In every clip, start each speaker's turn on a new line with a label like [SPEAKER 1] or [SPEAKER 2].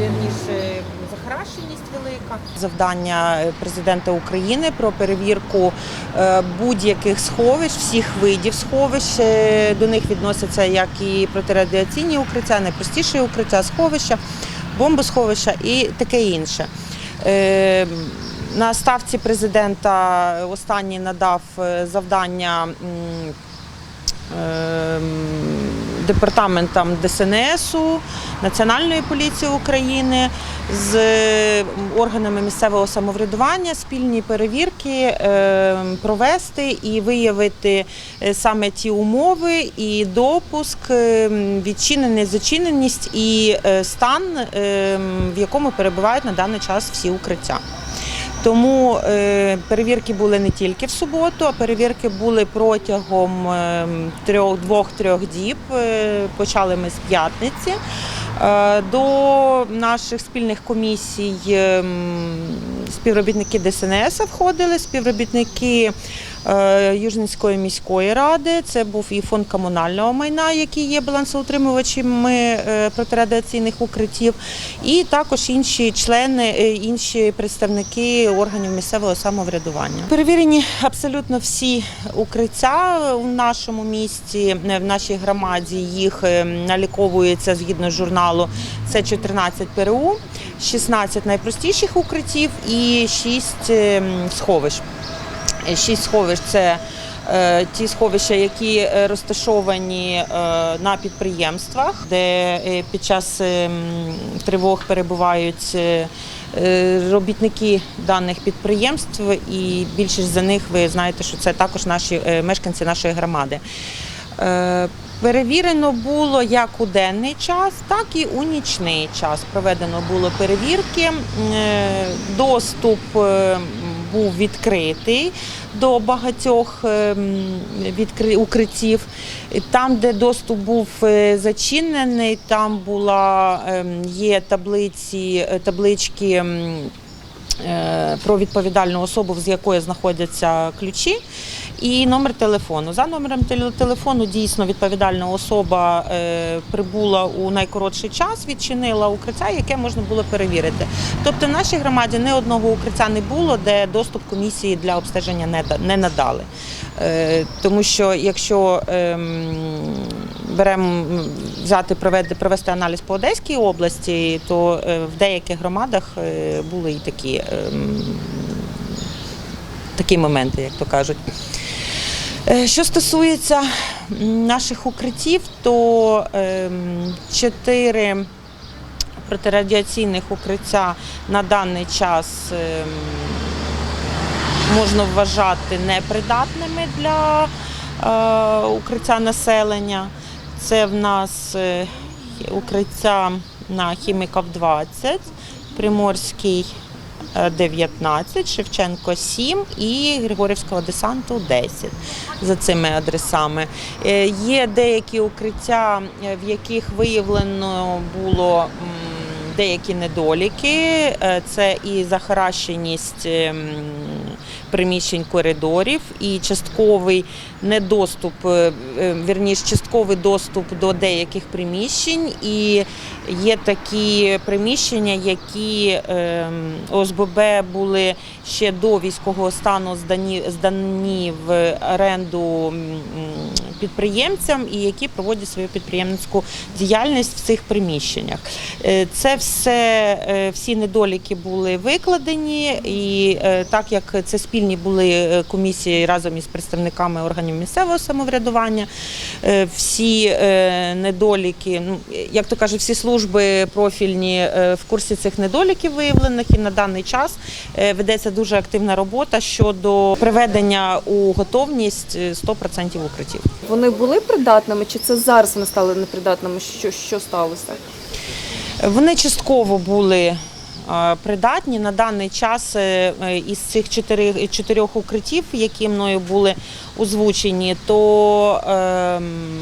[SPEAKER 1] вірніше захаращеність велика. Завдання президента України про перевірку е, будь-яких сховищ, всіх видів сховищ. Е, До них відносяться як і протирадіаційні укриття, найпростіші укриття, сховища, бомбосховища і таке інше. Е, На ставці президента останній надав завдання департаментам ДСНСу, Національної поліції України з е, органами місцевого самоврядування спільні перевірки ем, провести і виявити е, саме ті умови і допуск, відчиненість, зачиненість і е, стан, в якому перебувають на даний час всі укриття. Тому е, перевірки були не тільки в суботу, а перевірки були протягом е, трьох, двох-трьох діб. Е, Почали ми з п'ятниці. Е, До наших спільних комісій ем, співробітники ДСНС входили, співробітники е, Южницької міської ради. Це був і фонд комунального майна, який є балансоутримувачами е, протирадіаційних укриттів, і також інші члени, е, інші представники органів місцевого самоврядування. Перевірені абсолютно всі укриття у нашому місті, в нашій громаді. Їх е, наліковується згідно журналу. Це 14 ПРУ, 16 найпростіших укриттів і 6 сховищ. Е, Шість сховищ це е, ті сховища, які е, розташовані е, на підприємствах, де е, під час е, тривог перебувають е, е, робітники даних підприємств, і більшість за них ви знаєте, що це також наші е, мешканці нашої громади. Перевірено було як у денний час, так і у нічний час. Проведено було перевірки. Е, Доступ е, був відкритий до багатьох е, укриттів. Там, де доступ був зачинений, там була ем, є таблиці, таблички. Е, Про відповідальну особу, з якої знаходяться ключі, і номер телефону. За номером телефону дійсно відповідальна особа е, прибула у найкоротший час, відчинила укриття, яке можна було перевірити. Тобто в нашій громаді не одного укриття не було, де доступ комісії для обстеження не, надали. Е, Тому що якщо ем, беремо взяти провести, провести аналіз по Одеській області, то е, в деяких громадах е, були і такі, ем, такі моменти, як то кажуть. Е, Що стосується наших укриттів, то ем, чотири протирадіаційних укриття на даний час ем, можна вважати непридатними для укриття населення. Це в нас е, укриття на Хіміків 20, Приморський е, 19, Шевченко 7 і Григорівського десанту 10 за цими адресами. Е, Є деякі укриття, е, в яких виявлено було деякі недоліки. Е, Це і захаращеність ем, приміщень коридорів, і частковий недоступ, е, е, вірніше, частковий доступ до деяких приміщень. І є такі приміщення, які ем, ОСББ були ще до військового стану здані, здані в оренду підприємцям і які проводять свою підприємницьку діяльність в цих приміщеннях. Е, Це все, е, всі недоліки були викладені, і е, так як це спільні були комісії разом із представниками органів місцевого самоврядування, всі недоліки, ну як то кажуть, всі служби профільні в курсі цих недоліків виявлених, і на даний час ведеться дуже активна робота щодо приведення у готовність е, 100% укриттів.
[SPEAKER 2] Вони були придатними, чи це зараз вони стали непридатними? Що, що сталося?
[SPEAKER 1] Вони частково були е, придатні на даний час е, е, із цих чотирьох укриттів, які мною були озвучені, то ем,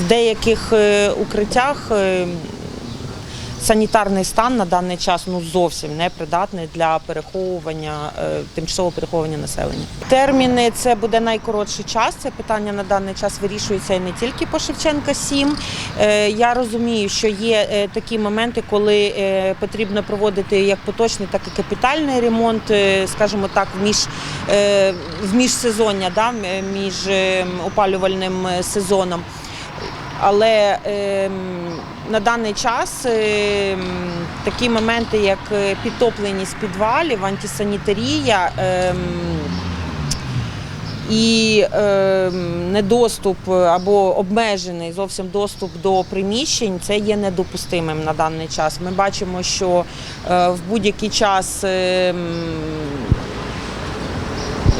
[SPEAKER 1] в деяких укриттях е, санітарний стан на даний час ну зовсім не придатний для переховування е, тимчасового переховування населення. Терміни це буде найкоротший час. Це питання на даний час вирішується і не тільки по Шевченка 7. Е, Я розумію, що є е, такі моменти, коли потрібно проводити як поточний, так і капітальний ремонт, скажімо так, в між в міжсезоння, да, між е, опалювальним сезоном. Але ем, на даний час ем, такі моменти, як е, підтопленість підвалів, антисанітарія ем, і недоступ або обмежений зовсім доступ до приміщень, це є недопустимим на даний час. Ми бачимо, що е, в будь-який час.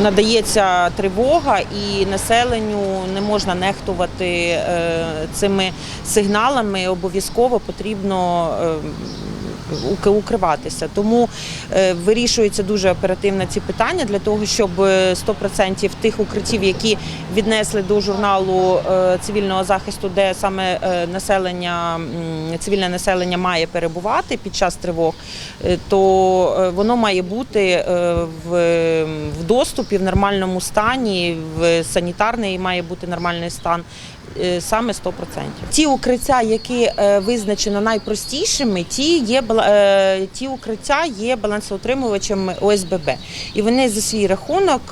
[SPEAKER 1] Надається тривога, і населенню не можна нехтувати е, цими сигналами. Обов'язково потрібно е, укриватися. Тому е, вирішуються дуже оперативно ці питання для того, щоб е, 100% тих укриттів, які віднесли до журналу е, цивільного захисту, де саме е, населення, цивільне населення має перебувати під час тривог, е, то е, воно має бути е, в доступі в нормальному стані, в санітарний має бути нормальний стан. Е, Саме 100%. Ті укриття, які е, визначено найпростішими, ті є е, ті укриття є балансоутримувачами ОСББ. І вони за свій рахунок,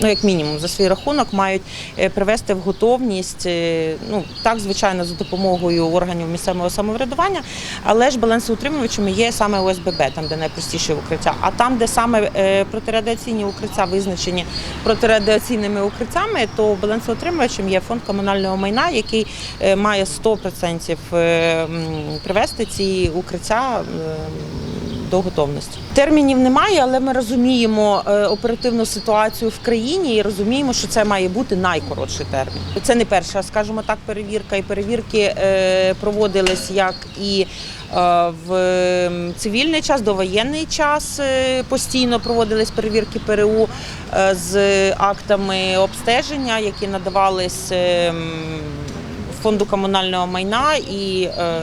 [SPEAKER 1] ну як мінімум, за свій рахунок мають е, привести в готовність, е, ну так, звичайно, за допомогою органів місцевого самоврядування, але ж балансоутримувачами є саме ОСББ, там де найпростіші укриття. А там, де саме е, протирадіаційні укриття визначені протирадіаційними укриттями, то балансоутримувачем є фонд комунального майна, який має 100% е, привести ці укриття. До готовності термінів немає, але ми розуміємо е, оперативну ситуацію в країні і розуміємо, що це має бути найкоротший термін. Це не перша, скажімо так, перевірка. І перевірки е, проводились як і е, в цивільний час, довоєнний час постійно проводились перевірки ПРУ з актами обстеження, які надавались. Фонду комунального майна і е,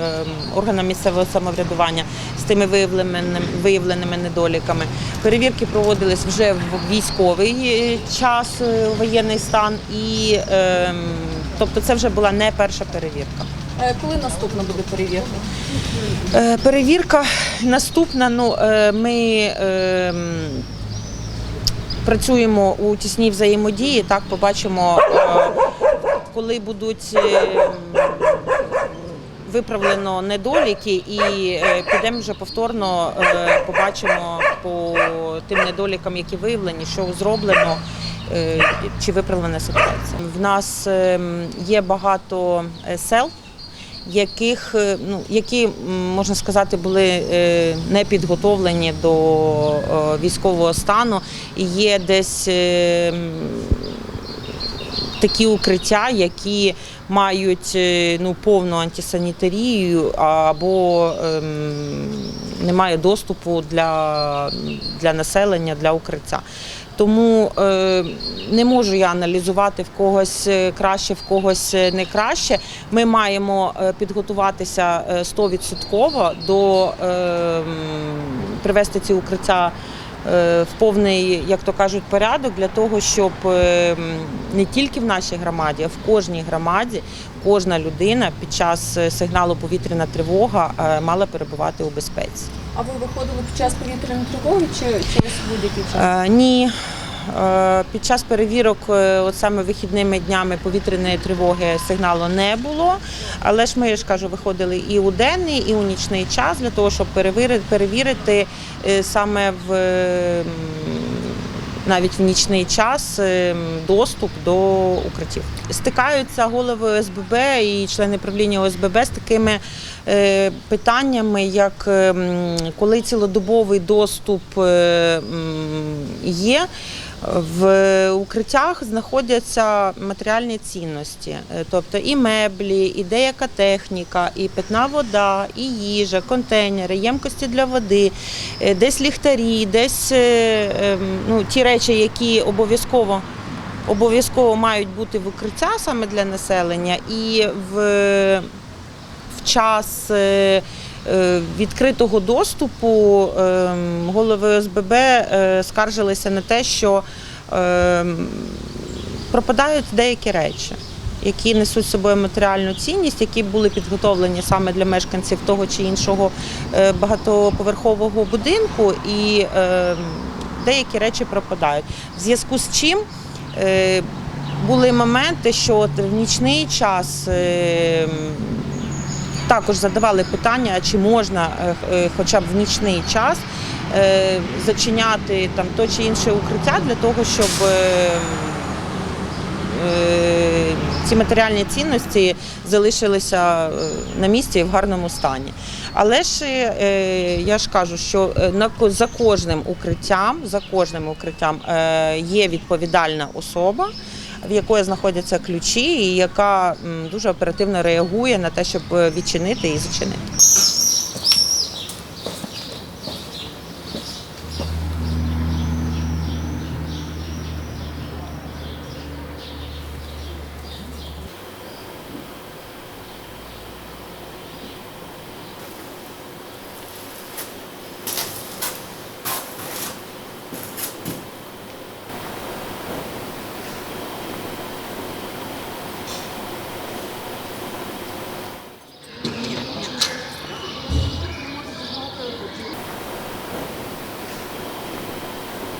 [SPEAKER 1] органам місцевого самоврядування з тими виявленими, виявленими недоліками. Перевірки проводились вже в військовий е, час, е, воєнний стан, і е, тобто це вже була не перша перевірка.
[SPEAKER 2] Е, Коли наступна буде перевірка?
[SPEAKER 1] Перевірка наступна. Ну ми ем, працюємо у тісній взаємодії. Так побачимо, коли будуть. ем, Виправлено недоліки і е, підемо вже повторно е, побачимо по тим недолікам, які виявлені, що зроблено, е, чи виправлена ситуація. В нас є багато е, сел, яких е, ну які можна сказати були е, не підготовлені до е, військового стану, є десь. Такі укриття, які мають е, ну, повну антисанітарію або ем, немає доступу для, для населення для укриття. Тому е, не можу я аналізувати в когось е, краще, в когось не краще. Ми маємо підготуватися е, 100% до е, привести ці укриття в повний, як то кажуть, порядок для того, щоб е, не тільки в нашій громаді, а в кожній громаді кожна людина під час е, сигналу повітряна тривога е, мала перебувати у безпеці.
[SPEAKER 2] А ви виходили під час повітряної тривоги чи через будь-який час?
[SPEAKER 1] Е, Ні. Е, Під час перевірок, е, от саме вихідними днями повітряної тривоги сигналу не було. Але ж ми ж кажу, виходили і у денний, і у нічний час для того, щоб перевірити, перевірити е, саме в навіть в нічний час ем, доступ до укриттів. Стикаються голови ОСББ і члени правління ОСББ з такими е, питаннями, як ем, коли цілодобовий доступ е, є. В укриттях знаходяться матеріальні цінності, Е, тобто і меблі, і деяка техніка, і питна вода, і їжа, контейнери, ємкості для води, е, десь ліхтарі, десь е, ем, ну, ті речі, які обов'язково обов'язково мають бути в укриття саме для населення, і в, в час відкритого доступу ем, голови ОСББ е, скаржилися на те, що ем, пропадають деякі речі. Які несуть з собою матеріальну цінність, які були підготовлені саме для мешканців того чи іншого е, багатоповерхового будинку, і е, деякі речі пропадають. В зв'язку з чим е, були моменти, що в нічний час е, також задавали питання, чи можна е, е, хоча б в нічний час е, зачиняти там то чи інше укриття для того, щоб ці матеріальні цінності залишилися на місці і в гарному стані. Але ж я ж кажу, що за кожним укриттям, за кожним укриттям є відповідальна особа. В якої знаходяться ключі, і яка дуже оперативно реагує на те, щоб е, відчинити і зачинити.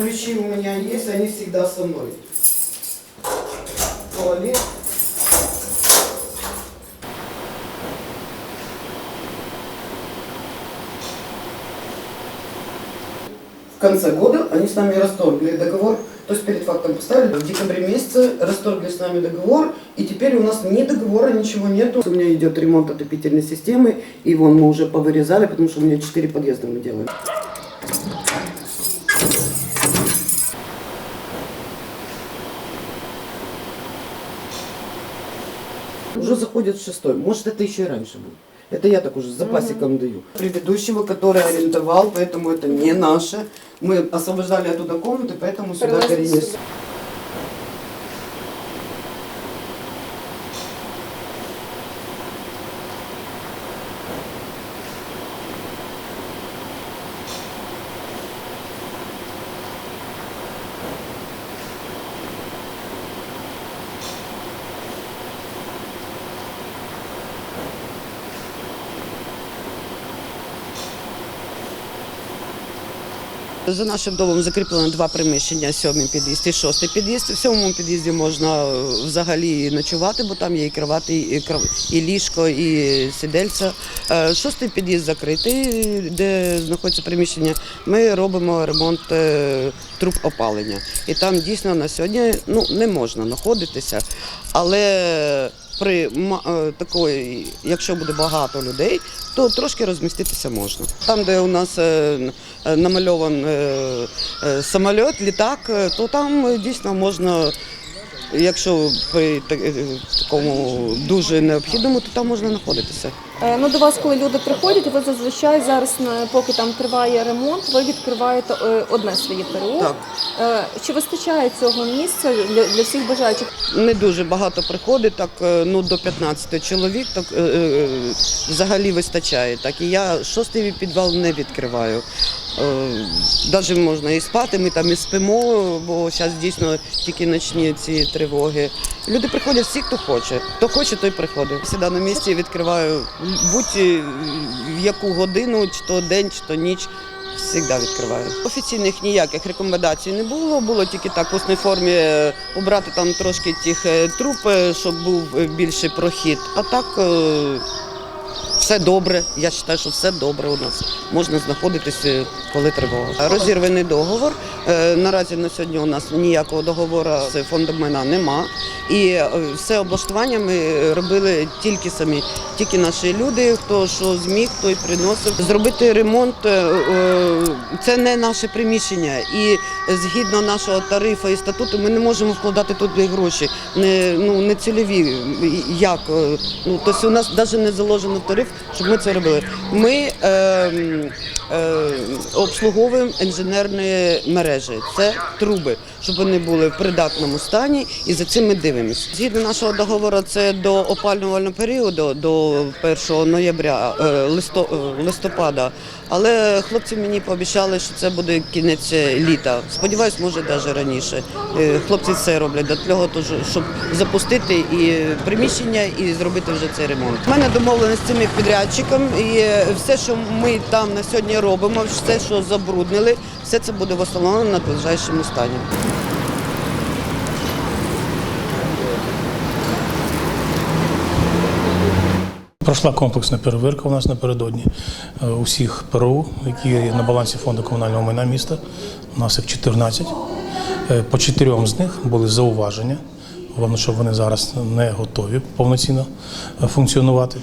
[SPEAKER 3] Ключи у меня есть, они всегда со мной. Туалет. В конце года они с нами расторгли договор, то есть перед фактом поставили. В декабре месяце расторгли с нами договор, и теперь у нас ни договора, ничего нету. У меня идет ремонт отопительной системы, и вон мы уже повырезали, потому что у меня 4 подъезда мы делаем. Заходит в шестой. Может, это еще и раньше будет. Это я так уже с запасиком даю. Предыдущего, который арендовал, поэтому это не наше. Мы освобождали оттуда комнаты, поэтому сюда
[SPEAKER 2] Перенесли
[SPEAKER 4] За нашим домом закріплено два приміщення, сьомий під'їзд і шостий під'їзд. В сьомому під'їзді можна е, взагалі ночувати, бо там є і кровати, і, кров- і ліжко, і сідельця. Е, Шостий під'їзд закритий, де знаходиться приміщення. Ми робимо ремонт е, труб опалення. І там дійсно на сьогодні ну, не можна знаходитися, але при е, такої, якщо буде багато людей, то трошки розміститися можна. Там, де у нас е, е, намальований самоліт, літак, то там дійсно можна, якщо при такому дуже необхідному, то там можна знаходитися.
[SPEAKER 2] Е, Ну, до вас, коли люди приходять, ви зазвичай зараз, поки там триває ремонт, ви відкриваєте е, одне своє ПРО.
[SPEAKER 4] Так.
[SPEAKER 2] Е, Чи вистачає цього місця для, для всіх бажаючих?
[SPEAKER 4] Не дуже багато приходить, так е, ну до 15 чоловік, так е, е, взагалі вистачає. Так і я шостий підвал не відкриваю. Навіть можна і спати, ми там і спимо, бо зараз дійсно тільки ночні ці тривоги. Люди приходять всі, хто хоче. Хто хоче, той приходить. Всі на місці відкриваю будь в яку годину, чи то день, чи то ніч. Завжди відкриваю. Офіційних ніяких рекомендацій не було. Було тільки так в усній формі обрати там трошки тих труп, е, щоб був е, більший прохід. А так е, все добре. Я вважаю, що все добре у нас. Можна знаходитися, коли тривога. Розірваний договор. Е, Наразі на сьогодні у нас ніякого договору з фондом майна нема. І е, все облаштування ми робили тільки самі. Тільки наші люди, хто що зміг, той приносив. Зробити ремонт е, це не наше приміщення. І згідно нашого тарифу і статуту, ми не можемо вкладати туди гроші. Не, ну, не цільові. Як? Ну, тобто у нас навіть не заложено в тариф, щоб ми це робили. Ми е, е, обслуговуємо інженерні мережі. Це труби, щоб вони були в придатному стані, і за цим ми дивимося. Згідно нашого договору, це до опалювального періоду, до 1 ноября, е, е, листопада. Але хлопці мені пообіцяли, що це буде кінець літа. Сподіваюсь, може навіть раніше. Е, Хлопці все роблять для того, щоб запустити і приміщення і зробити вже цей ремонт. У мене домовленість з цим підрядчиком, і е, все, що ми там на сьогодні робимо, все, що забруднили, все це буде встановлено на ближайшому стані.
[SPEAKER 5] Пройшла комплексна перевірка у нас напередодні е, усіх ПРУ, які є на балансі фонду комунального майна міста. У нас їх 14. Е, По чотирьом з них були зауваження. Головне, що вони зараз не готові повноцінно е, функціонувати.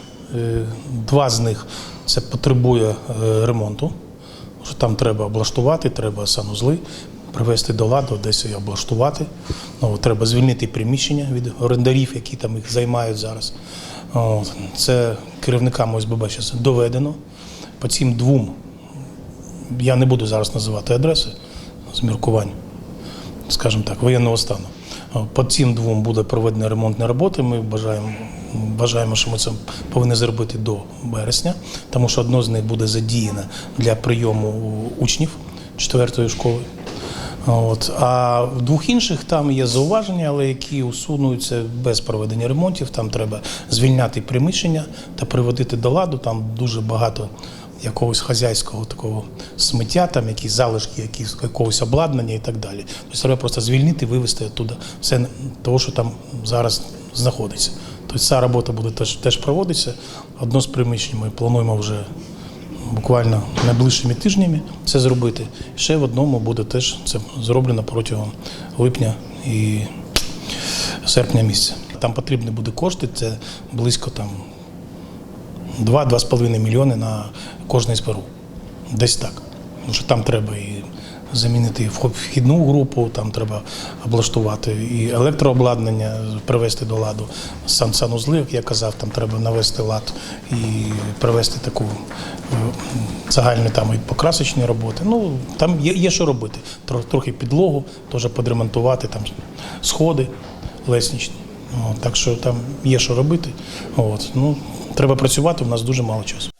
[SPEAKER 5] Два з них це потребує ремонту. що там треба облаштувати, треба санузли привести до ладу, десь і облаштувати. Ну, треба звільнити приміщення від орендарів, які там їх займають зараз. Це керівникам ОСББ зараз доведено. По цим двом я не буду зараз називати адреси з міркувань, скажімо так, воєнного стану. По цим двом буде проведена ремонтні роботи. Ми бажаємо, бажаємо, що ми це повинні зробити до березня, тому що одно з них буде задіяне для прийому учнів четвертої школи. От. А в двох інших там є зауваження, але які усунуються без проведення ремонтів. Там треба звільняти приміщення та приводити до ладу. Там дуже багато якогось хазяйського такого сміття, там якісь залишки, якісь, якогось обладнання і так далі. Тобто треба просто звільнити, вивезти оттуда все того, що там зараз знаходиться. Тобто ця робота буде теж, теж проводитися. Одно з приміщень ми плануємо вже буквально найближчими тижнями це зробити. Ще в одному буде теж це зроблено протягом липня і серпня місяця. Там потрібні буде кошти, це близько там 2-2,5 мільйони на кожний з перу. Десь так. Тому що там треба і замінити вхідну групу, там треба облаштувати і електрообладнання, привести до ладу. Сан санузли, як я казав, там треба навести лад і привести таку е, загальні там і покрасочні роботи. Ну там є, є що робити. Трохи підлогу, теж підремонтувати, там сходи лесничні. От, так що там є що робити. От, ну, треба працювати, у нас дуже мало часу.